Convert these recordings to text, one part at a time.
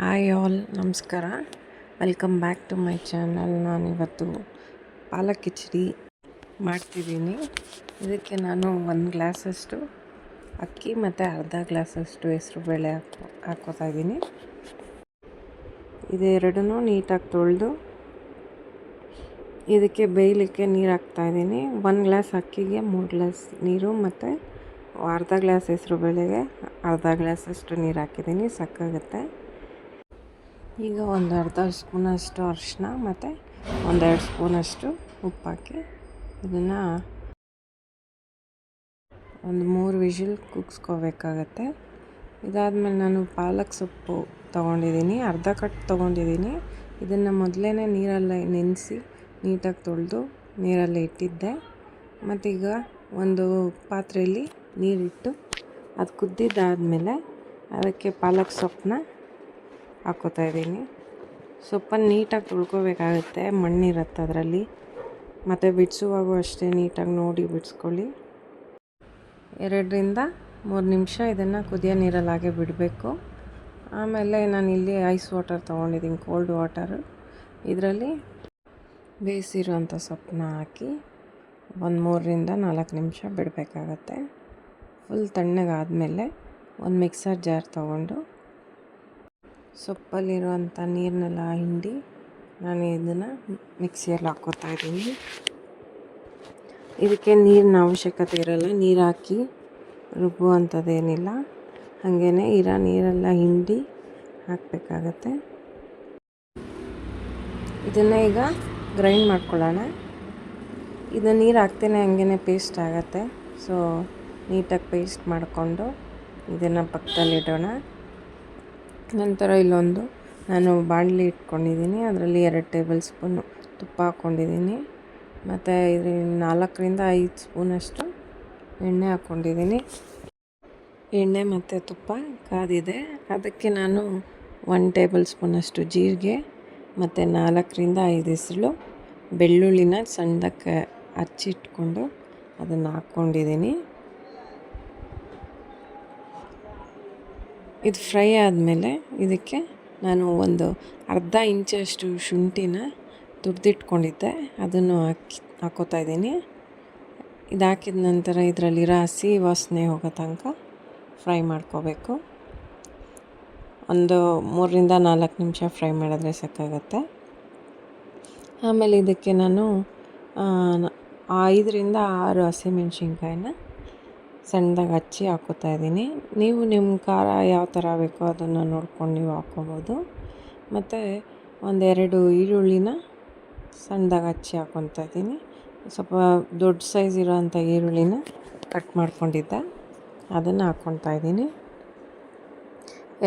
Hi all ನಮಸ್ಕಾರ. Welcome back to my channel ನಾನಿವತ್ತು ಪಾಲಕ್ ಕಿಚಡಿ ಮಾಡ್ತಿದ್ದೀನಿ. ಇದಕ್ಕೆ ನಾನು ಒಂದು ಗ್ಲಾಸಷ್ಟು ಅಕ್ಕಿ ಮತ್ತು ಅರ್ಧ ಗ್ಲಾಸಷ್ಟು ಹೆಸರು ಬೇಳೆ ಹಾಕೋ ಹಾಕೋತಾಯಿದ್ದೀನಿ ಇದ್ದೀನಿ. ನೀಟಾಗಿ ತೊಳೆದು ಇದಕ್ಕೆ ಬೇಯಲಿಕ್ಕೆ ನೀರು ಹಾಕ್ತಾಯಿದ್ದೀನಿ ಒಂದು ಗ್ಲಾಸ್ ಅಕ್ಕಿಗೆ ಮೂರು ಗ್ಲಾಸ್ ನೀರು ಮತ್ತು ಅರ್ಧ ಗ್ಲಾಸ್ ಹೆಸರು ಬೇಳೆಗೆ ಅರ್ಧ ಗ್ಲಾಸಷ್ಟು ನೀರು ಹಾಕಿದ್ದೀನಿ. ಸಾಕಾಗುತ್ತೆ ಈಗ ಒಂದು ಅರ್ಧ ಸ್ಪೂನಷ್ಟು ಅರಿಶಿನ ಮತ್ತು ಒಂದೆರಡು ಸ್ಪೂನಷ್ಟು ಉಪ್ಪು ಹಾಕಿ ಇದನ್ನು ಒಂದು ಮೂರು ವಿಷಲ್ ಕುಗ್ಸ್ಕೋಬೇಕಾಗತ್ತೆ. ಇದಾದಮೇಲೆ ನಾನು ಪಾಲಕ್ ಸೊಪ್ಪು ತೊಗೊಂಡಿದ್ದೀನಿ, ಅರ್ಧ ಕಟ್ ತೊಗೊಂಡಿದ್ದೀನಿ. ಇದನ್ನು ಮೊದಲೇ ನೀರಲ್ಲಿ ನೆನೆಸಿ ನೀಟಾಗಿ ತೊಳೆದು ನೀರಲ್ಲಿ ಇಟ್ಟಿದ್ದೆ. ಮತ್ತೀಗ ಒಂದು ಪಾತ್ರೆಯಲ್ಲಿ ನೀರಿಟ್ಟು ಅದು ಕುದ್ದಿದ್ದಾದಮೇಲೆ ಅದಕ್ಕೆ ಪಾಲಕ್ ಸೊಪ್ಪನ್ನ ಹಾಕ್ಕೋತಾ ಇದ್ದೀನಿ. ಸೊಪ್ಪನ್ನು ನೀಟಾಗಿ ತೊಳ್ಕೊಬೇಕಾಗುತ್ತೆ ಮಣ್ಣಿರುತ್ತೆ ಅದರಲ್ಲಿ. ಮತ್ತು ಬಿಡಿಸುವಾಗೂ ಅಷ್ಟೇ ನೀಟಾಗಿ ನೋಡಿ ಬಿಡಿಸ್ಕೊಳ್ಳಿ. ಎರಡರಿಂದ ಮೂರು ನಿಮಿಷ ಇದನ್ನು ಕುದಿಯೋ ನೀರಲ್ಲಿ ಹಾಗೆ ಬಿಡಬೇಕು. ಆಮೇಲೆ ನಾನು ಇಲ್ಲಿ ಐಸ್ ವಾಟರ್ ತೊಗೊಂಡಿದ್ದೀನಿ, ಕೋಲ್ಡ್ ವಾಟರು. ಇದರಲ್ಲಿ ಬೇಯಿಸಿರುವಂಥ ಸೊಪ್ಪನ್ನ ಹಾಕಿ ಒಂದು ಮೂರರಿಂದ ನಾಲ್ಕು ನಿಮಿಷ ಬಿಡಬೇಕಾಗತ್ತೆ. ಫುಲ್ ತಣ್ಣಗಾದಮೇಲೆ ಒಂದು ಮಿಕ್ಸರ್ ಜಾರ್ ತೊಗೊಂಡು ಸೊಪ್ಪಲ್ಲಿರುವಂಥ ನೀರನ್ನೆಲ್ಲ ಹಿಂಡಿ ನಾನು ಇದನ್ನು ಮಿಕ್ಸಿಯಲ್ಲಿ ಹಾಕ್ಕೋತಾ ಇದ್ದೀನಿ. ಇದಕ್ಕೆ ನೀರಿನ ಅವಶ್ಯಕತೆ ಇರಲ್ಲ. ನೀರು ಹಾಕಿ ರುಬ್ಬುವಂಥದ್ದೇನಿಲ್ಲ. ಹಾಗೇ ಇರೋ, ನೀರೆಲ್ಲ ಹಿಂಡಿ ಹಾಕಬೇಕಾಗತ್ತೆ. ಇದನ್ನು ಈಗ ಗ್ರೈಂಡ್ ಮಾಡ್ಕೊಳ್ಳೋಣ. ಇದು ನೀರು ಹಾಕ್ತೇನೆ ಹಂಗೇ ಪೇಸ್ಟ್ ಆಗುತ್ತೆ. ಸೊ ನೀಟಾಗಿ ಪೇಸ್ಟ್ ಮಾಡಿಕೊಂಡು ಇದನ್ನು ಪಕ್ಕದಲ್ಲಿಡೋಣ. ನಂತರ ಇಲ್ಲೊಂದು ನಾನು ಬಾಣಲಿ ಇಟ್ಕೊಂಡಿದ್ದೀನಿ. ಅದರಲ್ಲಿ ಎರಡು ಟೇಬಲ್ ಸ್ಪೂನು ತುಪ್ಪ ಹಾಕ್ಕೊಂಡಿದ್ದೀನಿ. ಮತ್ತು ಇದು ನಾಲ್ಕರಿಂದ ಐದು ಸ್ಪೂನಷ್ಟು ಎಣ್ಣೆ ಹಾಕ್ಕೊಂಡಿದ್ದೀನಿ. ಎಣ್ಣೆ ಮತ್ತು ತುಪ್ಪ ಕಾದಿದೆ. ಅದಕ್ಕೆ ನಾನು ಒನ್ ಟೇಬಲ್ ಸ್ಪೂನಷ್ಟು ಜೀರಿಗೆ, ಮತ್ತು ನಾಲ್ಕರಿಂದ ಐದು ಹೆಸರು ಬೆಳ್ಳುಳ್ಳಿನ ಸಣ್ಣಕ್ಕೆ ಹಚ್ಚಿಟ್ಕೊಂಡು ಅದನ್ನು ಹಾಕ್ಕೊಂಡಿದ್ದೀನಿ. ಇದು ಫ್ರೈ ಆದಮೇಲೆ ಇದಕ್ಕೆ ನಾನು ಒಂದು ಅರ್ಧ ಇಂಚಷ್ಟು ಶುಂಠಿನ ತುರಿದಿಟ್ಕೊಂಡಿದ್ದೆ. ಅದನ್ನು ಹಾಕಿ, ಹಾಕೋತಾ ಇದ್ದೀನಿ. ಇದು ಹಾಕಿದ ನಂತರ ಇದರಲ್ಲಿರೋ ಹಸಿ ವಾಸನೆ ಹೋಗೋ ತನಕ ಫ್ರೈ ಮಾಡ್ಕೋಬೇಕು. ಒಂದು ಮೂರರಿಂದ ನಾಲ್ಕು ನಿಮಿಷ ಫ್ರೈ ಮಾಡಿದ್ರೆ ಸಾಕಾಗತ್ತೆ. ಆಮೇಲೆ ಇದಕ್ಕೆ ನಾನು ಐದರಿಂದ ಆರು ಹಸಿಮೆಣ್ಸಿನ್ಕಾಯಿನ ಸಣ್ಣದಾಗಿ ಹಚ್ಚಿ ಹಾಕೋತಾ ಇದ್ದೀನಿ. ನೀವು ನಿಮ್ಮ ಖಾರ ಯಾವ ಥರ ಬೇಕೋ ಅದನ್ನು ನೋಡ್ಕೊಂಡು ನೀವು ಹಾಕ್ಕೊಬೋದು ಮತ್ತು ಒಂದೆರಡು ಈರುಳ್ಳಿನ ಸಣ್ಣದಾಗಿ ಹಚ್ಚಿ ಹಾಕ್ಕೊತಾ ಇದ್ದೀನಿ. ಸ್ವಲ್ಪ ದೊಡ್ಡ ಸೈಜ್ ಇರೋವಂಥ ಈರುಳ್ಳಿನ ಕಟ್ ಮಾಡ್ಕೊಂಡಿದ್ದೆ. ಅದನ್ನು ಹಾಕ್ಕೊತಾ ಇದ್ದೀನಿ.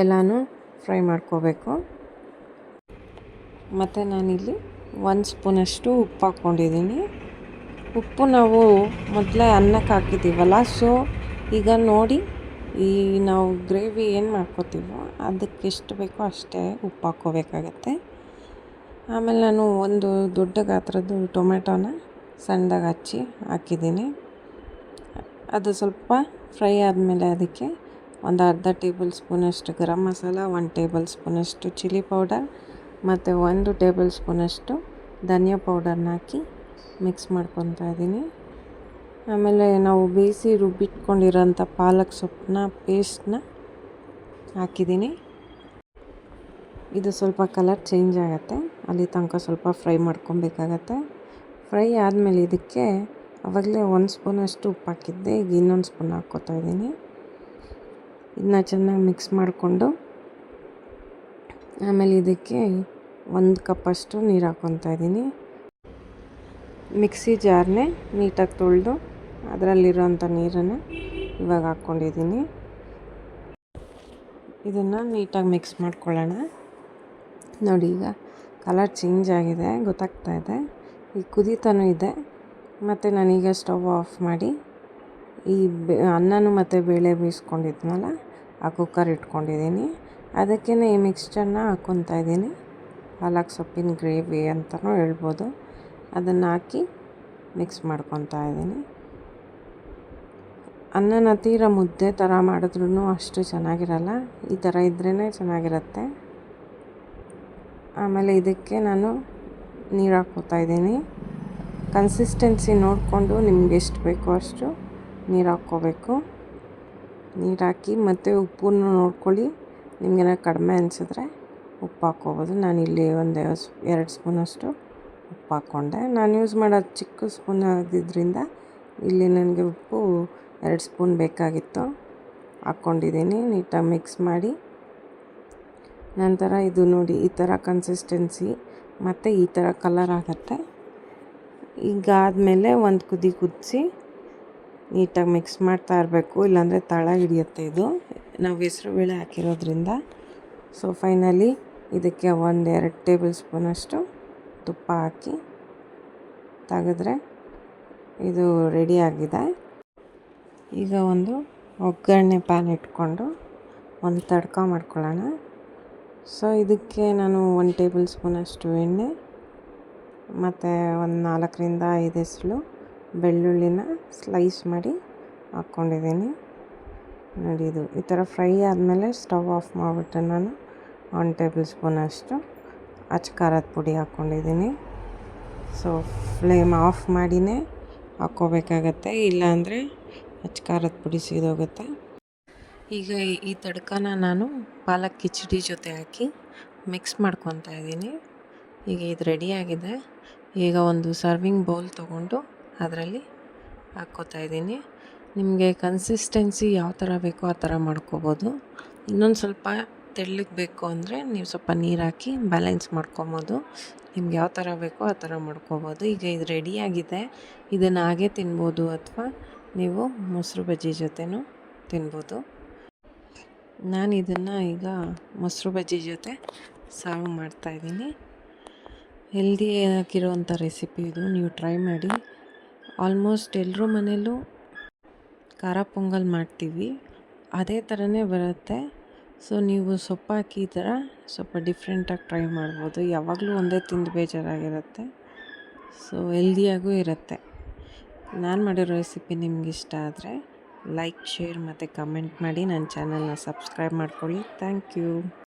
ಎಲ್ಲನೂ ಫ್ರೈ ಮಾಡ್ಕೋಬೇಕು. ಮತ್ತು ನಾನಿಲ್ಲಿ ಒಂದು ಸ್ಪೂನಷ್ಟು ಉಪ್ಪು ಹಾಕ್ಕೊಂಡಿದ್ದೀನಿ. ಉಪ್ಪು ನಾವು ಮೊದಲೇ ಅನ್ನಕ್ಕೆ ಹಾಕಿದ್ದೀವಲ್ಲ ಸೊ ಈಗ ನೋಡಿ ಈ ನಾವು ಗ್ರೇವಿ ಏನು ಮಾಡ್ಕೋತೀವೋ ಅದಕ್ಕೆ ಎಷ್ಟು ಬೇಕೋ ಅಷ್ಟೇ ಉಪ್ಪು ಹಾಕ್ಕೋಬೇಕಾಗತ್ತೆ. ಆಮೇಲೆ ನಾನು ಒಂದು ದೊಡ್ಡ ಗಾತ್ರದ್ದು ಟೊಮೆಟೊನ ಸಣ್ಣದಾಗಿ ಹಚ್ಚಿ ಹಾಕಿದ್ದೀನಿ. ಅದು ಸ್ವಲ್ಪ ಫ್ರೈ ಆದಮೇಲೆ ಅದಕ್ಕೆ ಒಂದು ಅರ್ಧ ಟೇಬಲ್ ಸ್ಪೂನಷ್ಟು ಗರಂ ಮಸಾಲ, ಒಂದು ಟೇಬಲ್ ಸ್ಪೂನಷ್ಟು ಚಿಲ್ಲಿ ಪೌಡರ್ ಮತ್ತು ಒಂದು ಟೇಬಲ್ ಸ್ಪೂನಷ್ಟು ಧನಿಯಾ ಪೌಡರ್ನ ಹಾಕಿ ಮಿಕ್ಸ್ ಮಾಡ್ಕೊತಾ ಇದ್ದೀನಿ. ಆಮೇಲೆ ನಾವು ಬೇಯಿಸಿ ರುಬ್ಬಿಟ್ಕೊಂಡಿರೋಂಥ ಪಾಲಕ್ ಸೊಪ್ಪನ್ನ ಪೇಸ್ಟನ್ನ ಹಾಕಿದ್ದೀನಿ. ಇದು ಸ್ವಲ್ಪ ಕಲರ್ ಚೇಂಜ್ ಆಗುತ್ತೆ. ಅಲ್ಲಿ ತನಕ ಸ್ವಲ್ಪ ಫ್ರೈ ಮಾಡ್ಕೊಬೇಕಾಗತ್ತೆ. ಫ್ರೈ ಆದಮೇಲೆ ಇದಕ್ಕೆ ಅವಾಗಲೇ ಒಂದು ಸ್ಪೂನಷ್ಟು ಉಪ್ಪು ಹಾಕಿದ್ದೆ ಈಗ ಇನ್ನೊಂದು ಸ್ಪೂನ್ ಹಾಕ್ಕೋತಾ ಇದ್ದೀನಿ. ಇದನ್ನ ಚೆನ್ನಾಗಿ ಮಿಕ್ಸ್ ಮಾಡಿಕೊಂಡು ಆಮೇಲೆ ಇದಕ್ಕೆ ಒಂದು ಕಪ್ಪಷ್ಟು ನೀರು ಹಾಕ್ಕೊತಾ ಇದ್ದೀನಿ. ಮಿಕ್ಸಿ ಜಾರ್ನೆ ನೀಟಾಗಿ ತೊಳೆದು ಅದರಲ್ಲಿರೋಂಥ ನೀರನ್ನು ಇವಾಗ ಹಾಕ್ಕೊಂಡಿದ್ದೀನಿ. ಇದನ್ನು ನೀಟಾಗಿ ಮಿಕ್ಸ್ ಮಾಡ್ಕೊಳ್ಳೋಣ. ನೋಡಿ, ಈಗ ಕಲರ್ ಚೇಂಜ್ ಆಗಿದೆ, ಗೊತ್ತಾಗ್ತಾ ಇದೆ. ಈ ಕುದೀತನೂ ಇದೆ. ಮತ್ತು ನಾನೀಗ ಸ್ಟವ್ ಆಫ್ ಮಾಡಿ ಈ ಬೆ, ಅನ್ನನೂ ಮತ್ತು ಬೇಳೆ ಬೇಯಿಸ್ಕೊಂಡಿದ್ನಲ್ಲ, ಆ ಕುಕ್ಕರ್ ಇಟ್ಕೊಂಡಿದ್ದೀನಿ. ಅದಕ್ಕೇ ಈ ಮಿಕ್ಸ್ಚರ್ನ ಹಾಕ್ಕೊತಾ ಇದ್ದೀನಿ. ಪಾಲಕ್ ಸೊಪ್ಪಿನ ಗ್ರೇವಿ ಅಂತಲೂ ಹೇಳ್ಬೋದು. ಅದನ್ನು ಹಾಕಿ ಮಿಕ್ಸ್ ಮಾಡ್ಕೊತಾ ಇದ್ದೀನಿ. ಅನ್ನನ ತೀರ ಮುದ್ದೆ ಥರ ಮಾಡಿದ್ರೂ ಅಷ್ಟು ಚೆನ್ನಾಗಿರಲ್ಲ, ಈ ಥರ ಇದ್ರೇ ಚೆನ್ನಾಗಿರುತ್ತೆ. ಆಮೇಲೆ ಇದಕ್ಕೆ ನಾನು ನೀರು ಹಾಕ್ಕೋತಾ ಇದ್ದೀನಿ. ಕನ್ಸಿಸ್ಟೆನ್ಸಿ ನೋಡಿಕೊಂಡು ನಿಮ್ಗೆ ಎಷ್ಟು ಬೇಕೋ ಅಷ್ಟು ನೀರು ಹಾಕ್ಕೋಬೇಕು. ನೀರು ಹಾಕಿ ಮತ್ತು ಉಪ್ಪನ್ನು ನೋಡ್ಕೊಳ್ಳಿ ನಿಮಗೇನೋ ಕಡಿಮೆ ಅನಿಸಿದ್ರೆ ಉಪ್ಪು ಹಾಕ್ಕೋಬೋದು. ಇಲ್ಲಿ ಒಂದು ಎರಡು ಸ್ಪೂನಷ್ಟು ಉಪ್ಪು ಹಾಕ್ಕೊಂಡೆ ನಾನು ಯೂಸ್ ಮಾಡೋದು ಚಿಕ್ಕ ಸ್ಪೂನ್ ಆಗಿದ್ದರಿಂದ ಇಲ್ಲಿ ನನಗೆ ಉಪ್ಪು ಎರಡು ಸ್ಪೂನ್ ಬೇಕಾಗಿತ್ತು. ಹಾಕ್ಕೊಂಡಿದ್ದೀನಿ ನೀಟಾಗಿ ಮಿಕ್ಸ್ ಮಾಡಿ. ನಂತರ ಇದು ನೋಡಿ, ಈ ಥರ ಕನ್ಸಿಸ್ಟೆನ್ಸಿ ಮತ್ತು ಈ ಥರ ಕಲರ್ ಆಗುತ್ತೆ. ಈಗ ಆದಮೇಲೆ ಒಂದು ಕುದಿ ಕುದಿಸಿ ನೀಟಾಗಿ ಮಿಕ್ಸ್ ಮಾಡ್ತಾ ಇರಬೇಕು. ಇಲ್ಲಾಂದರೆ ತಳ ಹಿಡಿಯುತ್ತೆ ಇದು. ನಾವು ಹೆಸರು ಬೇಳೆ ಹಾಕಿರೋದ್ರಿಂದ. ಸೊ ಫೈನಲಿ ಇದಕ್ಕೆ ಒಂದು ಎರಡು ಟೇಬಲ್ ಸ್ಪೂನಷ್ಟು ತುಪ್ಪ ಹಾಕಿ ತೆಗೆದ್ರೆ ಇದು ರೆಡಿಯಾಗಿದೆ ಈಗ ಒಂದು ಒಗ್ಗರಣೆ ಪ್ಯಾನ್ ಇಟ್ಕೊಂಡು ಒಂದು ತಡ್ಕ ಮಾಡ್ಕೊಳ್ಳೋಣ. ಸೊ ಇದಕ್ಕೆ ನಾನು ಒಂದು ಟೇಬಲ್ ಸ್ಪೂನಷ್ಟು ಎಣ್ಣೆ, ಮತ್ತು ಒಂದು ನಾಲ್ಕರಿಂದ ಐದು ಎಸಳು ಬೆಳ್ಳುಳ್ಳಿನ ಸ್ಲೈಸ್ ಮಾಡಿ ಹಾಕ್ಕೊಂಡಿದ್ದೀನಿ. ಇದು ಈ ಥರ ಫ್ರೈ ಆದಮೇಲೆ ಸ್ಟವ್ ಆಫ್ ಮಾಡಿಬಿಟ್ಟು ನಾನು ಒನ್ ಟೇಬಲ್ ಸ್ಪೂನಷ್ಟು ಅಚ್ಚ ಖಾರದ ಪುಡಿ ಹಾಕ್ಕೊಂಡಿದ್ದೀನಿ. ಸೊ ಫ್ಲೇಮ್ ಆಫ್ ಮಾಡಿನೇ ಹಾಕ್ಕೋಬೇಕಾಗತ್ತೆ. ಇಲ್ಲಾಂದರೆ ಅಚ್ಚ ಖಾರದ ಪುಡಿ ಸಿದೋಗುತ್ತೆ ಈಗ ಈ ತಡ್ಕನ ನಾನು ಪಾಲಕ್ ಕಿಚಡಿ ಜೊತೆ ಹಾಕಿ ಮಿಕ್ಸ್ ಮಾಡ್ಕೊತಾ ಇದ್ದೀನಿ. ಈಗ ಇದು ರೆಡಿಯಾಗಿದೆ ಈಗ ಒಂದು ಸರ್ವಿಂಗ್ ಬೌಲ್ ತೊಗೊಂಡು ಅದರಲ್ಲಿ ಹಾಕ್ಕೋತಾ ಇದ್ದೀನಿ. ನಿಮಗೆ ಕನ್ಸಿಸ್ಟೆನ್ಸಿ ಯಾವ ಥರ ಬೇಕೋ ಆ ಥರ ಮಾಡ್ಕೋಬೋದು. ಇನ್ನೊಂದು ಸ್ವಲ್ಪ ತೆಳ್ಳಗೆ ಬೇಕು ಅಂದರೆ ನೀವು ಸ್ವಲ್ಪ ನೀರು ಹಾಕಿ ಬ್ಯಾಲೆನ್ಸ್ ಮಾಡ್ಕೊಬೋದು. ನಿಮ್ಗೆ ಯಾವ ಥರ ಬೇಕೋ ಆ ಥರ ಮಾಡ್ಕೊಬೋದು. ಈಗ ಇದು ರೆಡಿಯಾಗಿದೆ ಇದನ್ನು ಹಾಗೆ ತಿನ್ಬೋದು ಅಥವಾ ನೀವು ಮೊಸರು ಬಜ್ಜಿ ಜೊತೆನೂ ತಿನ್ಬೋದು. ನಾನು ಇದನ್ನು ಈಗ ಮೊಸರು ಬಜ್ಜಿ ಜೊತೆ ಸರ್ವ್ ಮಾಡ್ತಾಯಿದ್ದೀನಿ ಹೆಲ್ದಿ ಹಾಕಿರೋವಂಥ ರೆಸಿಪಿ ಇದು. ನೀವು ಟ್ರೈ ಮಾಡಿ. ಆಲ್ಮೋಸ್ಟ್ ಎಲ್ಲರೂ ಮನೆಯಲ್ಲೂ ಖಾರ ಪೊಂಗಲ್ ಮಾಡ್ತೀವಿ. ಅದೇ ಥರನೇ ಬರುತ್ತೆ. ಸೊ ನೀವು ಸೊಪ್ಪು ಹಾಕಿ ಈ ಥರ ಸ್ವಲ್ಪ ಡಿಫ್ರೆಂಟಾಗಿ ಟ್ರೈ ಮಾಡ್ಬೋದು. ಯಾವಾಗಲೂ ಒಂದೇ ತಿಂದು ಬೇಜಾರಾಗಿರುತ್ತೆ. ಸೊ ಹೆಲ್ದಿಯಾಗೂ ಇರುತ್ತೆ. ನಾನು ಮಾಡಿರೋ ರೆಸಿಪಿ ನಿಮ್ಗೆ ಇಷ್ಟ ಆದರೆ ಲೈಕ್ ಶೇರ್ ಮತ್ತು ಕಮೆಂಟ್ ಮಾಡಿ. ನನ್ನ ಚಾನಲ್ನ ಸಬ್ಸ್ಕ್ರೈಬ್ ಮಾಡ್ಕೊಳ್ಳಿ. Thank you